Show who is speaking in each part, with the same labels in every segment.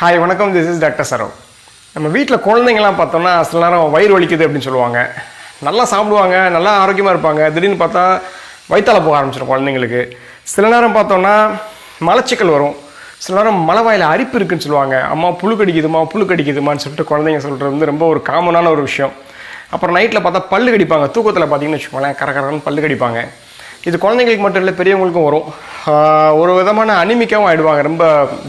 Speaker 1: Hi வணக்கம். This is doctor Sarav நம்ம வீட்டில் குழந்தைங்கலாம் பார்த்தோம்னா சில நேரம் வயிறு வலிக்குது அப்படின்னு சொல்லுவாங்க. நல்லா சாப்பிடுவாங்க நல்லா ஆரோக்கியமாக இருப்பாங்க. திடீர்னு பார்த்தா வயிற்றால போக ஆரம்பிச்சிடும் குழந்தைங்களுக்கு. சில நேரம் பார்த்தோம்னா மலச்சிக்கல் வரும். சில நேரம் மலவாயில் அரிப்பு இருக்குன்னு சொல்லுவாங்க. அம்மா புழு கடிக்குதுமா புழு கடிக்குதுமான்னு சொல்லிட்டு குழந்தைங்க சொல்கிறது வந்து ரொம்ப ஒரு காமனான ஒரு விஷயம். அப்புறம் நைட்டில் பார்த்தா பல்லு கடிப்பாங்க. தூக்கத்தில் பார்த்தீங்கன்னு வச்சுக்கோங்களேன் கரகரன்னு பல்லு கடிப்பாங்க. இது குழந்தைங்களுக்கு மட்டும் இல்லை பெரியவங்களுக்கும் வரும். ஒரு விதமான அனிமிக்காவும் ஆகிடுவாங்க ரொம்ப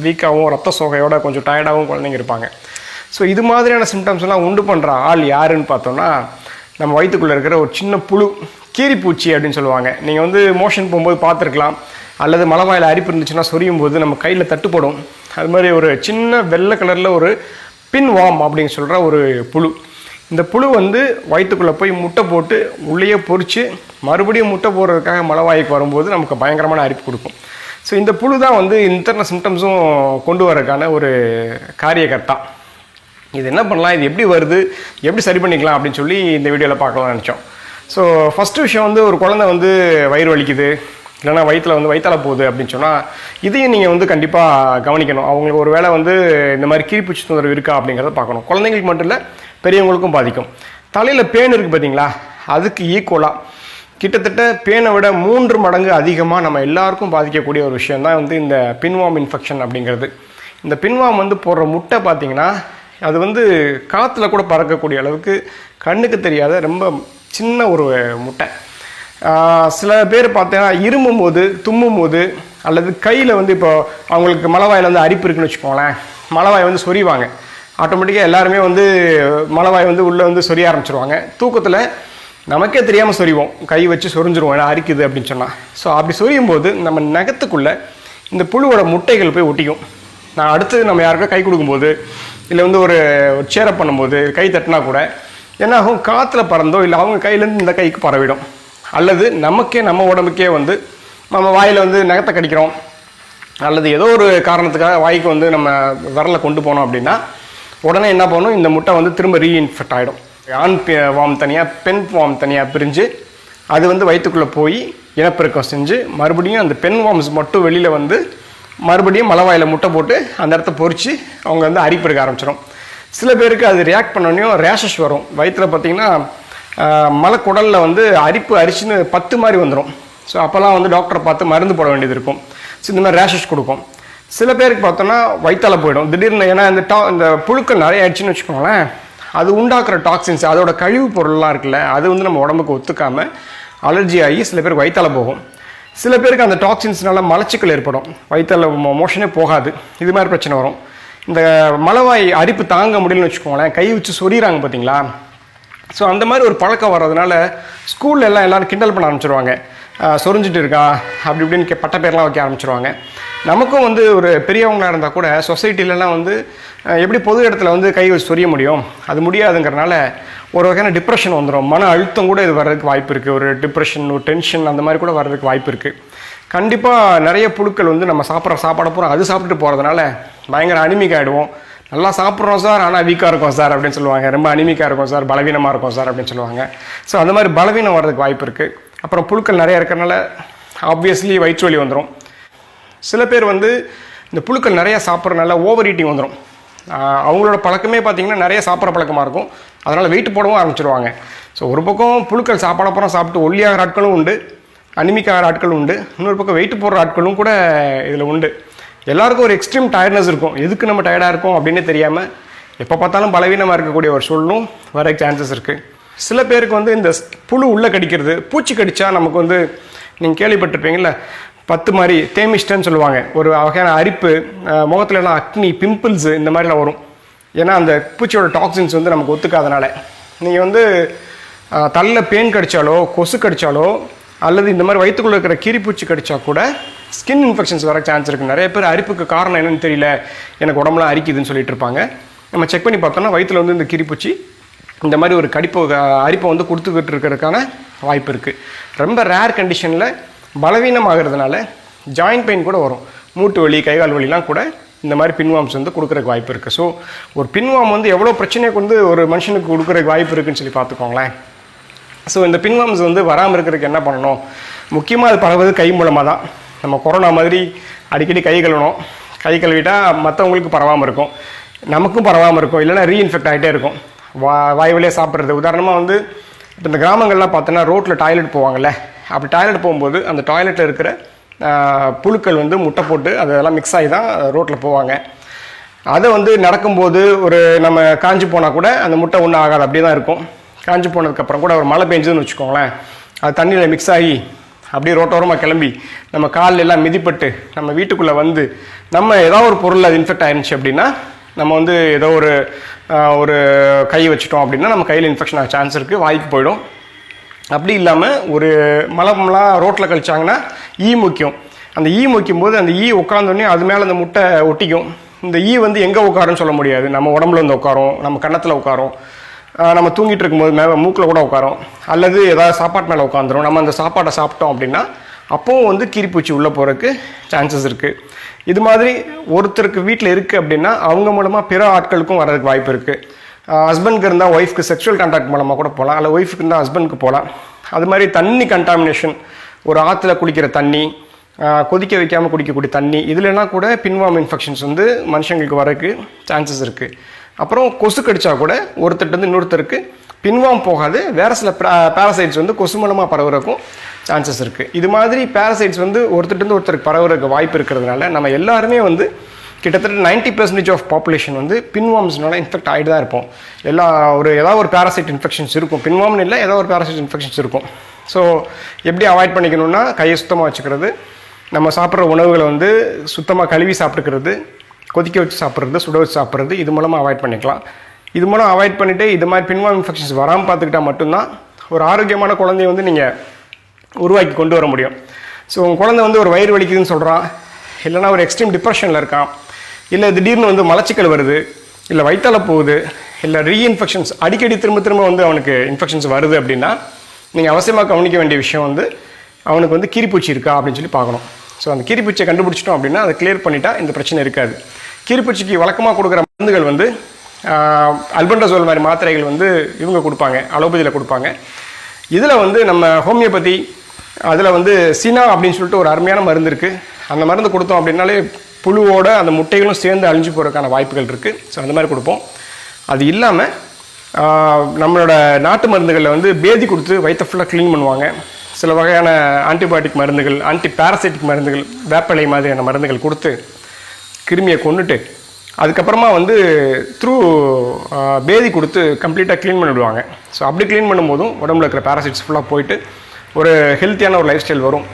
Speaker 1: வீக்காகவும் ரத்த சோகையோட கொஞ்சம் டயர்டாகவும் குழந்தைங்க இருப்பாங்க. ஸோ இது மாதிரியான சிம்டம்ஸ் எல்லாம் உண்டு பண்ணுற ஆள் யாருன்னு பார்த்தோம்னா நம்ம வயிற்றுக்குள்ளே இருக்கிற ஒரு சின்ன புழு கீரிப்பூச்சி அப்படின்னு சொல்லுவாங்க. நீங்கள் வந்து மோஷன் போகும்போது பார்த்துருக்கலாம். அல்லது மலவாயில் அரிப்பு இருந்துச்சுன்னா சொரியும் போது நம்ம கையில் தட்டுப்படும். அது மாதிரி ஒரு சின்ன வெள்ளை கலரில் ஒரு பின் வாம் அப்படின்னு சொல்கிற ஒரு புழு. இந்த புழு வந்து வயிற்றுக்குள்ளே போய் முட்டை போட்டு உள்ளேயே பொறித்து மறுபடியும் முட்டை போடுறதுக்காக மலவாய்க்கு வரும்போது நமக்கு பயங்கரமான அரிப்பு கொடுக்கும். ஸோ இந்த புழு தான் வந்து இத்தனை சிம்டம்ஸும் கொண்டு வரதுக்கான ஒரு காரியகர்த்தா. இது என்ன பண்ணலாம்? இது எப்படி வருது? எப்படி சரி பண்ணிக்கலாம் அப்படின்னு சொல்லி இந்த வீடியோவில் பார்க்கலாம்னு நினச்சோம். ஸோ ஃபஸ்ட்டு விஷயம் வந்து ஒரு குழந்தை வந்து வயிறு வலிக்குது. இல்லைன்னா வயிற்றில் வந்து வயிற்றால போகுது அப்படின்னு சொன்னால் இதையும் நீங்கள் வந்து கண்டிப்பாக கவனிக்கணும். அவங்களுக்கு ஒரு வேளை வந்து இந்த மாதிரி கீழ்ப்பூச்சி தொந்தரவு இருக்கா அப்படிங்கிறத பார்க்கணும். குழந்தைங்களுக்கு மட்டும் இல்லை பெரியவங்களுக்கும் பாதிக்கும். தலையில் பேன் இருக்குது பார்த்தீங்களா அதுக்கு ஈக்குவலாக கிட்டத்தட்ட பேனை விட மூன்று மடங்கு அதிகமாக நம்ம எல்லாருக்கும் பாதிக்கக்கூடிய ஒரு விஷயம் தான் வந்து இந்த பின்வாம் இன்ஃபெக்ஷன் அப்படிங்கிறது. இந்த பின்வாம் வந்து போடுற முட்டை பார்த்தீங்கன்னா அது வந்து காற்றுல கூட பறக்கக்கூடிய அளவுக்கு கண்ணுக்கு தெரியாத ரொம்ப சின்ன ஒரு முட்டை. சில பேர் பார்த்தீங்கன்னா இருமும் போது தும்மும் போது அல்லது கையில் வந்து இப்போ அவங்களுக்கு மலவாயில் வந்து அரிப்பு இருக்குன்னு வச்சுக்கோங்களேன். மலவாய் வந்து சொரிவாங்க. ஆட்டோமேட்டிக்காக எல்லாருமே வந்து மலவாய் வந்து உள்ளே வந்து சொரிய ஆரம்பிச்சிருவாங்க. தூக்கத்தில் நமக்கே தெரியாமல் சொரிவோம். கை வச்சு சொரிஞ்சிருவோம். ஏன்னா அரிக்குது அப்படின்னு சொன்னால் ஸோ அப்படி சொரியும் போது நம்ம நகத்துக்குள்ளே இந்த புழுவோட முட்டைகள் போய் ஒட்டிக்கும். நான் அடுத்து நம்ம யாருக்கா கை கொடுக்கும்போது இல்லை வந்து ஒரு சேரப் பண்ணும்போது கை தட்டினா கூட என்னாகும் காற்றுல பறந்தோ இல்லை அவங்க கையிலேருந்து இந்த கைக்கு பரவிடும். அல்லது நமக்கே நம்ம உடம்புக்கே வந்து நம்ம வாயில் வந்து நகத்தை கடிக்கிறோம். அல்லது ஏதோ ஒரு காரணத்துக்காக வாய்க்கு வந்து நம்ம விரலை கொண்டு போனோம் அப்படின்னா உடனே என்ன பண்ணணும் இந்த முட்டை வந்து திரும்ப ரீஇன்ஃபெக்ட் ஆகிடும் ஆண் வாம் தனியாக பெண் வாம் தனியாக பிரிஞ்சு அது வந்து வயிற்றுக்குள்ளே போய் இனப்பெருக்கம் செஞ்சு மறுபடியும் அந்த பெண் வாம்ஸ் மட்டும் வெளியில் வந்து மறுபடியும் மலவாயில் முட்டை போட்டு அந்த இடத்த பொறிச்சு அவங்க வந்து அரிப்பெடுக்க ஆரம்பிச்சிடும் சில பேருக்கு அது ரியாக்ட் பண்ணோடனையும் ரேஷஸ் வரும். வயிற்றில் பார்த்தீங்கன்னா மலக்குடலில் வந்து அரிப்பு அரிச்சுன்னு பத்து மாதிரி வந்துடும் ஸோ அப்போல்லாம் வந்து டாக்டரை பார்த்து மருந்து போட வேண்டியது இருக்கும். ஸோ இந்த மாதிரி ரேஷஸ் கொடுக்கும். சில பேருக்கு பார்த்தோன்னா வயிற்றால போயிடும். திடீர்னு ஏன்னா இந்த டா இந்த புழுக்கள் நிறைய ஆயிடுச்சுன்னு வச்சுக்கோங்களேன். அது உண்டாக்குற டாக்ஸின்ஸ் அதோட கழிவு பொருள்லாம் இருக்குல்ல அது வந்து நம்ம உடம்புக்கு ஒத்துக்காமல் அலர்ஜி ஆகி சில பேர் வயிற்றால போகும். சில பேருக்கு அந்த டாக்ஸின்ஸ்னால மலச்சிக்கல் ஏற்படும். வயிற்றால மோஷனே போகாது. இது மாதிரி பிரச்சனை வரும். இந்த மலவாய் அரிப்பு தாங்க முடியலன்னு வச்சுக்கோங்களேன். கை வச்சு சொறிகிறாங்க பார்த்தீங்களா? ஸோ அந்த மாதிரி ஒரு பழக்கம் வர்றதுனால ஸ்கூல்ல எல்லாம் எல்லோரும் கிண்டல் பண்ண ஆரம்பிச்சிருவாங்க. சொரிஞ்சிட்டு இருக்கா? அப்படி இப்படின்னு கே- பட்ட பேர்லாம் வைக்க ஆரம்பிச்சிருவாங்க. நமக்கும் வந்து ஒரு பெரியவங்களாக இருந்தால் கூட சொசைட்டிலலாம் வந்து எப்படி பொது இடத்துல வந்து கை வச்சு சொரிய முடியும்? அது முடியாதுங்கிறனால ஒரு வகையான டிப்ரெஷன் வந்துடும் மன அழுத்தம் கூட இது வர்றதுக்கு வாய்ப்பு இருக்குது ஒரு டிப்ரெஷன் ஒரு டென்ஷன் அந்த மாதிரி கூட வர்றதுக்கு வாய்ப்பு இருக்குது கண்டிப்பாக நிறைய புழுக்கள் வந்து நம்ம சாப்பிட்ற சாப்பாடை பூரா அது சாப்பிட்டுட்டு போகிறதுனால பயங்கர அனிமிக் ஆகிடுவோம் நல்லா சாப்பிட்றோம் சார் ஆனால் வீக்காக இருக்கும் சார் அப்படின்னு சொல்லுவாங்க. ரொம்ப அனிமிக்காக இருக்கும் சார் பலவீனமாக இருக்கும் சார் அப்படின்னு சொல்லுவாங்க. ஸோ அந்த மாதிரி பலவீனம் வர்றதுக்கு வாய்ப்பு இருக்குது அப்புறம் புழுக்கள் நிறைய இருக்கிறனால ஆப்வியஸ்லி வயிற்று வலி வந்துடும் சில பேர் வந்து இந்த புழுக்கள் நிறையா சாப்பிட்றனால ஓவர் ஈட்டிங் வந்துடும் அவங்களோட பழக்கமே பார்த்திங்கன்னா நிறைய சாப்பிட்ற பழக்கமாக இருக்கும். அதனால் வெயிட் போடவும் ஆரம்பிச்சிருவாங்க. ஸோ ஒரு பக்கம் புழுக்கள் சாப்பாடப்புறம் சாப்பிட்டு ஒல்லியாகிற ஆட்களும் உண்டு. அனிமிக்காகிற ஆட்களும் உண்டு. இன்னொரு பக்கம் வெயிட் போடுற ஆட்களும் கூட இதில் உண்டு. எல்லாருக்கும் ஒரு எக்ஸ்ட்ரீம் டயர்ட்னஸ் இருக்கும். எதுக்கு நம்ம டயர்டாக இருக்கோம் அப்படின்னே தெரியாமல் எப்போ பார்த்தாலும் பலவீனமாக இருக்கக்கூடிய ஒரு சூழலும் வர சான்சஸ் இருக்குது சில பேருக்கு வந்து இந்த ஸ்- புழு உள்ளே கடிக்கிறது பூச்சி கடித்தா நமக்கு வந்து நீங்கள் கேள்விப்பட்டிருப்பீங்கல்ல பத்து மாதிரி தேமிஸ்டன்னு சொல்லுவாங்க. ஒரு வகையான அரிப்பு முகத்துலலாம் முகத்துல எல்லாம் அக்னி பிம்பிள்ஸ் இந்த மாதிரிலாம் வரும். ஏன்னா அந்த பூச்சியோட டாக்ஸின்ஸ் வந்து நமக்கு ஒத்துக்காதனால. நீங்கள் வந்து தள்ள பேன் கடித்தாலோ கொசு கடித்தாலோ அல்லது இந்த மாதிரி வயிற்றுக்குள்ளே இருக்கிற கீரிப்பூச்சி கடிச்சா கூட ஸ்கின் இன்ஃபெக்ஷன்ஸ் வர சான்ஸ் இருக்குது நிறைய பேர் அரிப்புக்கு காரணம் என்னன்னு தெரியல. எனக்கு உடம்புலாம் அரிக்குதுன்னு சொல்லிட்டு இருப்பாங்க. நம்ம செக் பண்ணி பார்த்தோம்னா வயிற்றுல வந்து இந்த கீரிப்பூச்சி இந்த மாதிரி ஒரு கடிப்பு அரிப்பை வந்து கொடுத்துக்கிட்டு இருக்கிறதுக்கான வாய்ப்பு இருக்குது ரொம்ப ரேர் கண்டிஷனில் பலவீனமாகிறதுனால ஜாயிண்ட் பெயின் கூட வரும். மூட்டு வலி கைகால் வலிலாம் கூட இந்த மாதிரி பின்வாம்ஸ் வந்து கொடுக்குறக்கு வாய்ப்பு இருக்குது ஸோ ஒரு பின்வாம் வந்து எவ்வளோ பிரச்சனையை கொண்டு ஒரு மனுஷனுக்கு கொடுக்குறக்கு வாய்ப்பு இருக்குன்னு சொல்லி பார்த்துக்கோங்களேன். ஸோ இந்த பின்வாம்ஸ் வந்து வராமல் இருக்கிறதுக்கு என்ன பண்ணணும்? முக்கியமாக அது பரவுவது கை மூலமாக தான். நம்ம கொரோனா மாதிரி அடிக்கடி கை கழுவணும். கை கழுவிட்டால் மற்றவங்களுக்கு பரவாமல் இருக்கும். நமக்கும் பரவாமல் இருக்கும். இல்லைன்னா ரீஇன்ஃபெக்ட் ஆகிட்டே இருக்கும். வா வாய் வழியாக சாப்பிட்றது. உதாரணமாக வந்து இப்போ இந்த கிராமங்கள்லாம் பார்த்தோன்னா ரோட்டில் டாய்லெட் போவாங்கல்ல? அப்படி டாய்லெட் போகும்போது அந்த டாய்லெட்டில் இருக்கிற புழுக்கள் வந்து முட்டை போட்டு அதெல்லாம் மிக்ஸ் ஆகி தான் ரோட்டில் போவாங்க. அதை வந்து நடக்கும்போது ஒரு நம்ம காஞ்சி போனால் கூட அந்த முட்டை ஒன்றும் ஆகாது. அப்படியே தான் இருக்கும். காஞ்சி போனதுக்கப்புறம் கூட ஒரு மழை பெஞ்சதுன்னு வச்சுக்கோங்களேன். அது தண்ணியில் மிக்ஸ் ஆகி அப்படியே ரோட்டோரமாக கிளம்பி நம்ம காலில் எல்லாம் மிதிப்பட்டு நம்ம வீட்டுக்குள்ளே வந்து நம்ம ஏதோ ஒரு பொருள் அது இன்ஃபெக்ட் ஆயிருந்துச்சு அப்படின்னா நம்ம வந்து ஏதோ ஒரு ஒரு கை வச்சுட்டோம் அப்படின்னா நம்ம கையில் இன்ஃபெக்ஷன் ஆக சான்ஸ் இருக்குது வாய்க்கு போயிடும். அப்படி இல்லாமல் ஒரு மலம்லாம் ரோட்டில் கழிச்சாங்கன்னா ஈ முக்கியம். அந்த ஈ முக்கியும் போது அந்த ஈ உட்காந்தோடனே அது மேலே அந்த முட்டை ஒட்டிக்கும். இந்த ஈ வந்து எங்கே உட்காருன்னு சொல்ல முடியாது. நம்ம உடம்புல வந்து உட்காரும் நம்ம கன்னத்தில் உட்காரும். நம்ம தூங்கிட்டு இருக்கும்போது மேலே மூக்கில் கூட உட்காரும். அல்லது ஏதாவது சாப்பாடு மேலே உட்காந்துரும் நம்ம அந்த சாப்பாட்டை சாப்பிட்டோம் அப்படின்னா அப்போவும் வந்து கீரிப்பூச்சி உள்ளே போகிறதுக்கு சான்சஸ் இருக்குது இது மாதிரி ஒருத்தருக்கு வீட்டில் இருக்குது அப்படின்னா அவங்க மூலமாக பிற ஆட்களுக்கும் வர்றதுக்கு வாய்ப்பு இருக்குது ஹஸ்பண்டுக்கு இருந்தால் ஒய்ஃப்க்கு செக்ஷுவல் கான்டாக்ட் மூலமாக கூட போகலாம் இல்லை ஒய்ஃபுக்கு இருந்தால் ஹஸ்பண்டுக்கு போகலாம் அது மாதிரி தண்ணி கண்டாமினேஷன் ஒரு ஆற்றுல குடிக்கிற தண்ணி கொதிக்க வைக்காமல் குடிக்கக்கூடிய தண்ணி இதுலலாம் கூட பின்வாம் இன்ஃபெக்ஷன்ஸ் வந்து மனுஷங்களுக்கு வரக்கு சான்சஸ் இருக்குது அப்புறம் கொசு கடிச்சா கூட ஒருத்தர்ட்ட வந்து இன்னொருத்தருக்கு பின்வாம் போகாது. வேறு சில பேரசைட்ஸ் வந்து கொசு மூலமாக பரவுறக்கும் சான்சஸ் இருக்குது இது மாதிரி பேரசைட்ஸ் வந்து ஒருத்தர்ட்ட ஒருத்தருக்கு பரவுறதுக்கு வாய்ப்பு இருக்கிறதுனால நம்ம எல்லாருமே வந்து கிட்டத்தட்ட 90% பர்சன்டேஜ் ஆஃப் பாப்புலேஷன் வந்து பின்வாம்ஸ்னால இன்ஃபெக்ட் ஆகிட்டு தான் இருப்போம். எல்லா ஒரு ஏதாவது ஒரு பேராசைட் இன்ஃபெக்ஷன்ஸ் இருக்கும். பின்வாம்னு இல்லை ஏதாவது ஒரு பேராசைட் இன்ஃபெக்ஷன்ஸ் இருக்கும். ஸோ எப்படி அவாய்ட் பண்ணிக்கணும்னா கையை சுத்தமாக வச்சுக்கிறது. நம்ம சாப்பிட்ற உணவுகளை வந்து சுத்தமாக கழுவி சாப்பிட்டுக்கிறது. கொதிக்க வச்சு சாப்பிட்றது சுட வச்சு சாப்பிட்றது இது மூலமாக அவாய்ட் பண்ணிக்கலாம். இது மூலம் அவாய்ட் பண்ணிவிட்டு இது மாதிரி பின்வாம் இன்ஃபெக்ஷன்ஸ் வராமல் பார்த்துக்கிட்டா மட்டும்தான் ஒரு ஆரோக்கியமான குழந்தைய வந்து நீங்கள் உருவாக்கி கொண்டு வர முடியும். ஸோ உங்கள் குழந்தை வந்து ஒரு வயிறு வலிக்குதுன்னு சொல்கிறான் இல்லைன்னா ஒரு எக்ஸ்ட்ரீம் டிப்ரெஷனில் இருக்கான் இல்லை திடீர்னு வந்து மலச்சிக்கல் வருது இல்லை வயிற்றால போகுது இல்லை ரீஇன்ஃபெக்ஷன்ஸ் அடிக்கடி திரும்ப திரும்ப வந்து அவனுக்கு இன்ஃபெக்ஷன்ஸ் வருது அப்படின்னா நீங்கள் அவசியமாக கவனிக்க வேண்டிய விஷயம் வந்து அவனுக்கு வந்து கீரிப்பூச்சி இருக்கா அப்படின்னு சொல்லி பார்க்கணும். ஸோ அந்த கீரிப்பூச்சியை கண்டுபிடிச்சிட்டோம் அப்படின்னா அதை கிளியர் பண்ணிட்டா இந்த பிரச்சனை இருக்காது. கீரிப்பூச்சிக்கு வழக்கமாக கொடுக்குற மருந்துகள் வந்து அல்பண்டசோல் மாதிரி மாத்திரைகள் வந்து இவங்க கொடுப்பாங்க அலோபதியில் கொடுப்பாங்க. இதில் வந்து நம்ம ஹோமியோபதி அதில் வந்து சினா அப்படின்னு சொல்லிட்டு ஒரு அருமையான மருந்து இருக்குது அந்த மருந்து கொடுத்தோம் அப்படின்னாலே புழுவோட அந்த முட்டைகளும் சேர்ந்து அழிஞ்சு போகிறதுக்கான வாய்ப்புகள் இருக்குது ஸோ அந்த மாதிரி கொடுப்போம். அது இல்லாமல் நம்மளோட நாட்டு மருந்துகளில் வந்து பேதி கொடுத்து வயிற்ற ஃபுல்லாக க்ளீன் பண்ணுவாங்க. சில வகையான ஆன்டிபயோட்டிக் மருந்துகள் ஆன்டி பேரசைட்டிக் மருந்துகள் வேப்பலை மாதிரியான மருந்துகள் கொடுத்து கிருமியை கொண்டுட்டு அதுக்கப்புறமா வந்து த்ரூ பேதி கொடுத்து கம்ப்ளீட்டாக க்ளீன் பண்ணிவிடுவாங்க ஸோ அப்படி க்ளீன் பண்ணும்போதும் உடம்புல இருக்கிற பேராசிட்ஸ் ஃபுல்லாக போயிட்டு ஒரு ஹெல்த்தியான ஒரு லைஃப் ஸ்டைல் வரும்.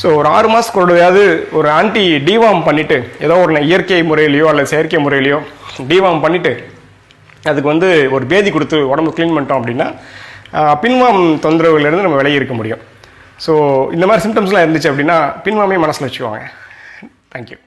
Speaker 1: ஸோ ஒரு ஆறு மாதத்துக்கு ஒருடையாவது ஒரு ஆன்டி டிவார்ம் பண்ணிவிட்டு ஏதோ ஒரு இயற்கை முறையிலையோ அல்லது செயற்கை முறையிலையோ டிவார்ம் பண்ணிவிட்டு அதுக்கு வந்து ஒரு பேதி கொடுத்து உடம்பு க்ளீன் பண்ணிட்டோம் அப்படின்னா பின்வாம் தொந்தரவுலேருந்து நம்ம விலகி இருக்க முடியும். ஸோ இந்த மாதிரி சிம்டம்ஸ்லாம் இருந்துச்சு அப்படின்னா பின்வாமே மனசில் வச்சுக்கோங்க. தேங்க்யூ